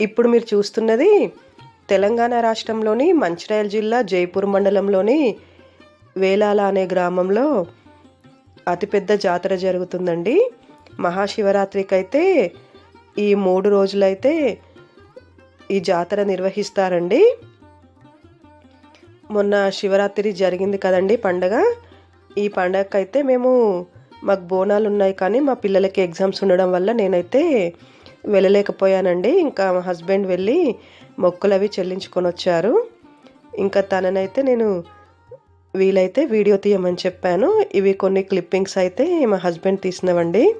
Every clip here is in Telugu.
ఇప్పుడు మీరు చూస్తున్నది తెలంగాణ రాష్ట్రంలోని మంచిర్యాల జిల్లా జైపూర్ మండలంలోని వేలాల అనే గ్రామంలో అతిపెద్ద జాతర జరుగుతుందండి. మహాశివరాత్రికి అయితే ఈ మూడు రోజులైతే ఈ జాతర నిర్వహిస్తారండి. మొన్న శివరాత్రి జరిగింది కదండి పండగ. ఈ పండగకైతే మేము మాకు బోనాలు ఉన్నాయి కానీ మా పిల్లలకి ఎగ్జామ్స్ ఉండడం వల్ల నేనైతే వెళ్ళలేకపోయానండి. ఇంకా మా హస్బెండ్ వెళ్ళి మొక్కులు అవి చెల్లించుకొని వచ్చారు. ఇంకా తననైతే నేను వీలైతే వీడియో తీయమని చెప్పాను. ఇవి కొన్ని క్లిప్పింగ్స్ అయితే మా హస్బెండ్ తీసినవండి.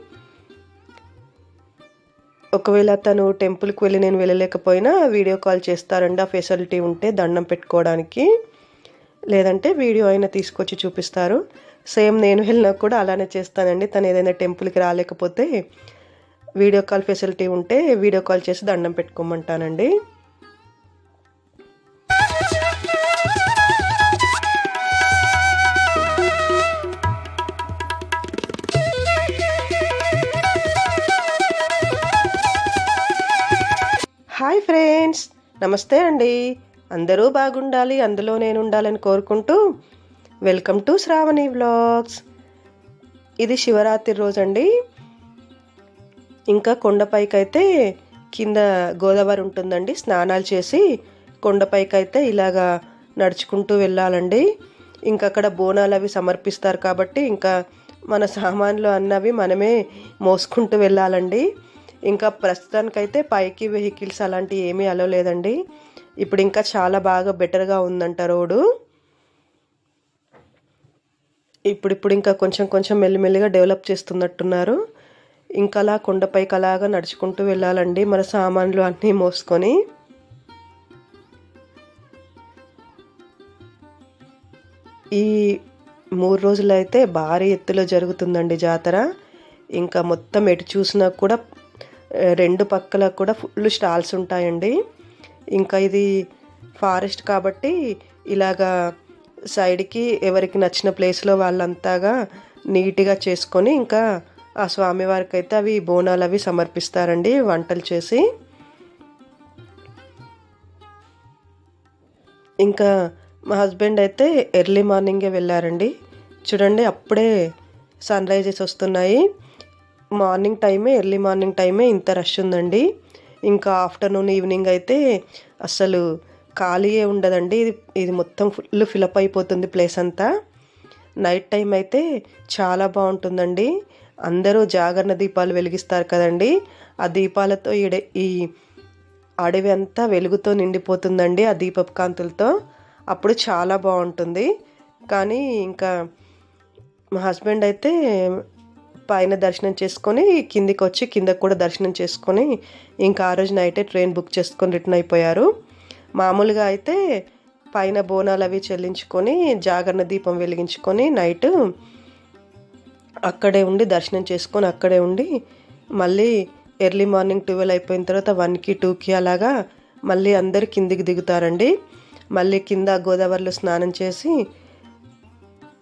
ఒకవేళ తను టెంపుల్కి వెళ్ళి నేను వెళ్ళలేకపోయినా వీడియో కాల్ చేస్తారండి ఆ ఫెసిలిటీ ఉంటే దండం పెట్టుకోవడానికి. లేదంటే వీడియో అయినా తీసుకొచ్చి చూపిస్తారు. సేమ్ నేను వెళ్ళినా కూడా అలానే చేస్తానండి. తను ఏదైనా టెంపుల్కి రాలేకపోతే వీడియో కాల్ ఫెసిలిటీ ఉంటే వీడియో కాల్ చేసి దండం పెట్టుకోమంటానండి. హాయ్ ఫ్రెండ్స్ నమస్తే అండి. అందరూ బాగుండాలి అందులో నేను ఉండాలని కోరుకుంటూ వెల్కమ్ టు శ్రావణి వ్లాగ్స్. ఇది శివరాత్రి రోజండి. ఇంకా కొండపైకి అయితే కింద గోదావరి ఉంటుందండి. స్నానాలు చేసి కొండపైకి అయితే ఇలాగా నడుచుకుంటూ వెళ్ళాలండి. ఇంకా అక్కడ బోనాలు అవి సమర్పిస్తారు కాబట్టి ఇంకా మన సామాన్లు అన్నవి మనమే మోసుకుంటూ వెళ్ళాలండి. ఇంకా ప్రస్తుతానికైతే పైకి వెహికల్స్ అలాంటివి ఏమీ అలవలేదండి ఇప్పుడు ఇంకా చాలా బాగా బెటర్గా ఉందంట రోడ్డు. ఇప్పుడిప్పుడు ఇంకా కొంచెం కొంచెం మెల్లిమెల్లిగా డెవలప్ చేస్తున్నట్టున్నారు. ఇంకా అలా కొండపైకి అలాగా నడుచుకుంటూ వెళ్ళాలండి. మన సామాన్లు అన్నీ మోసుకొని. ఈ మూడు రోజులు అయితే భారీ ఎత్తులో జరుగుతుందండి జాతర. ఇంకా మొత్తం ఎటు చూసినా కూడా రెండు పక్కల కూడా ఫుల్ స్టాల్స్ ఉంటాయండి. ఇంకా ఇది ఫారెస్ట్ కాబట్టి ఇలాగా సైడ్కి ఎవరికి నచ్చిన ప్లేస్లో వాళ్ళంతాగా నీట్గా చేసుకొని ఇంకా ఆ స్వామివారికి అయితే అవి బోనాలు అవి సమర్పిస్తారండి వంటలు చేసి. ఇంకా మా హస్బెండ్ అయితే ఎర్లీ మార్నింగే వెళ్ళారండి. చూడండి అప్పుడే సన్ రైజెస్ వస్తున్నాయి. మార్నింగ్ టైమే ఎర్లీ మార్నింగ్ టైమే ఇంత రష్ ఉందండి. ఇంకా ఆఫ్టర్నూన్ ఈవినింగ్ అయితే అసలు ఖాళీయే ఉండదండి. ఇది ఇది మొత్తం ఫుల్ ఫిలప్ అయిపోతుంది ప్లేస్ అంతా. నైట్ టైం అయితే చాలా బాగుంటుందండి. అందరూ జాగరణ దీపాలు వెలిగిస్తారు కదండి. ఆ దీపాలతో ఈ ఈ అడవి అంతా వెలుగుతో నిండిపోతుందండి ఆ దీపపు కాంతులతో అప్పుడు చాలా బాగుంటుంది. కానీ ఇంకా మా హస్బెండ్ అయితే పైన దర్శనం చేసుకొని కిందికి వచ్చి కింద కూడా దర్శనం చేసుకొని ఇంకా ఆ రోజు నైటే ట్రైన్ బుక్ చేసుకొని రిటర్న్ అయిపోయారు. మామూలుగా అయితే పైన బోనాలు అవి చెల్లించుకొని జాగరణ దీపం వెలిగించుకొని నైట్ అక్కడే ఉండి దర్శనం చేసుకొని అక్కడే ఉండి మళ్ళీ ఎర్లీ మార్నింగ్ ట్వెల్వ్ అయిపోయిన తర్వాత వన్కి టూకి అలాగా మళ్ళీ అందరు కిందికి దిగుతారండి. మళ్ళీ కింద గోదావరిలో స్నానం చేసి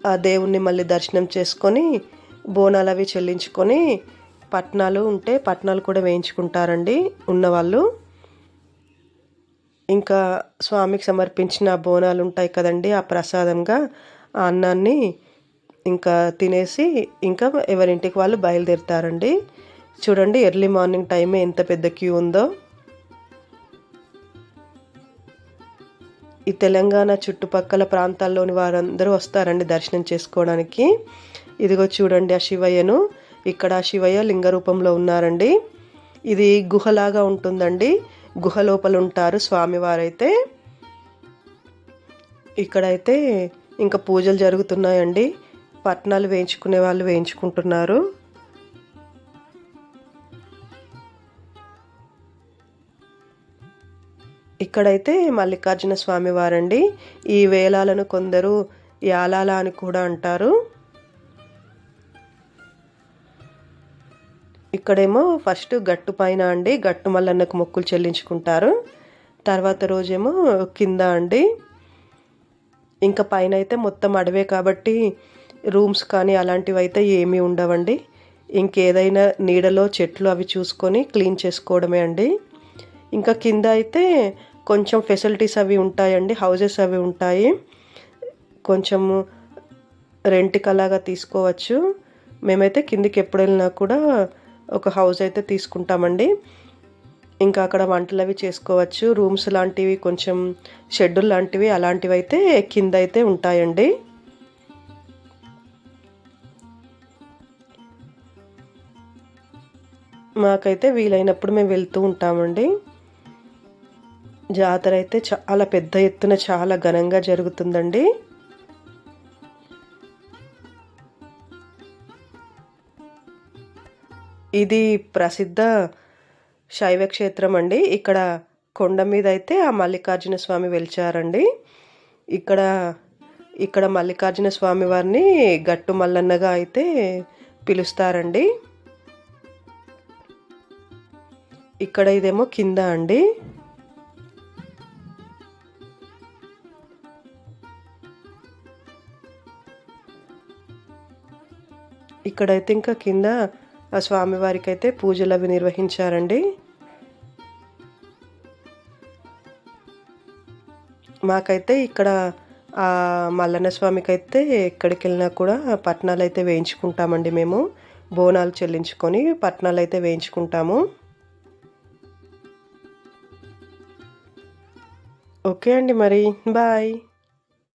ఆ దేవుణ్ణి మళ్ళీ దర్శనం చేసుకొని బోనాలు అవి చెల్లించుకొని పట్నాలు ఉంటే పట్నాలు కూడా వేయించుకుంటారండి ఉన్నవాళ్ళు. ఇంకా స్వామికి సమర్పించిన బోనాలు ఉంటాయి కదండి ఆ ప్రసాదంగా ఆ అన్నాన్ని ఇంకా తినేసి ఇంకా ఎవరింటికి వాళ్ళు బయలుదేరుతారండి. చూడండి ఎర్లీ మార్నింగ్ టైమే ఎంత పెద్ద క్యూ ఉందో. ఈ తెలంగాణ చుట్టుపక్కల ప్రాంతాల్లోని వారందరూ వస్తారండి దర్శనం చేసుకోవడానికి. ఇదిగో చూడండి ఆ శివయ్యను. ఇక్కడ ఆ శివయ్య లింగ రూపంలో ఉన్నారండి. ఇది గుహలాగా ఉంటుందండి. గుహలోపల ఉంటారు స్వామివారైతే. ఇక్కడైతే ఇంకా పూజలు జరుగుతున్నాయండి. పట్నాలు వేయించుకునే వాళ్ళు వేయించుకుంటున్నారు. ఇక్కడైతే మల్లికార్జున స్వామి వారండి ఈ వేలాలను కొందరు యాలాల అని కూడా అంటారు. ఇక్కడేమో ఫస్ట్ గట్టు పైన అండి గట్టు మల్లన్నకు మొక్కులు చెల్లించుకుంటారు. తర్వాత రోజేమో కింద అండి. ఇంకా పైన అయితే మొత్తం అడవే కాబట్టి రూమ్స్ కానీ అలాంటివి అయితే ఏమీ ఉండవండి. ఇంకేదైనా నీడలో చెట్లు అవి చూసుకొని క్లీన్ చేసుకోవడమే అండి. ఇంకా కింద అయితే కొంచెం ఫెసిలిటీస్ అవి ఉంటాయండి హౌజెస్ అవి ఉంటాయి. కొంచెము రెంట్కి అలాగా తీసుకోవచ్చు. మేమైతే కిందికి ఎప్పుడు వెళ్ళినా కూడా ఒక హౌస్ అయితే తీసుకుంటామండి. ఇంకా అక్కడ వంటలు అవి చేసుకోవచ్చు. రూమ్స్ లాంటివి కొంచెం షెడ్యూల్ లాంటివి అలాంటివి అయితే కింద అయితే ఉంటాయండి. మాకైతే వీలైనప్పుడు మేము వెళ్తూ ఉంటామండి. జాతర అయితే చాలా పెద్ద ఎత్తున చాలా ఘనంగా జరుగుతుందండి. ఇది ప్రసిద్ధ శైవ క్షేత్రం అండి. ఇక్కడ కొండ మీద అయితే ఆ మల్లికార్జున స్వామి వెలిచారండి. ఇక్కడ ఇక్కడ మల్లికార్జున స్వామి వారిని గట్టు మల్లన్నగా అయితే పిలుస్తారండి. ఇక్కడ ఇదేమో కింద అండి. ఇక్కడైతే ఇంకా కింద ఆ స్వామివారికి అయితే పూజలు అవి నిర్వహించారండి. మాకైతే ఇక్కడ ఆ మల్లన్న స్వామికి అయితే ఎక్కడికి వెళ్ళినా కూడా పట్నాలు అయితే వేయించుకుంటామండి మేము. బోనాలు చెల్లించుకొని పట్నాలు అయితే వేయించుకుంటాము. ఓకే అండి మరి. బాయ్.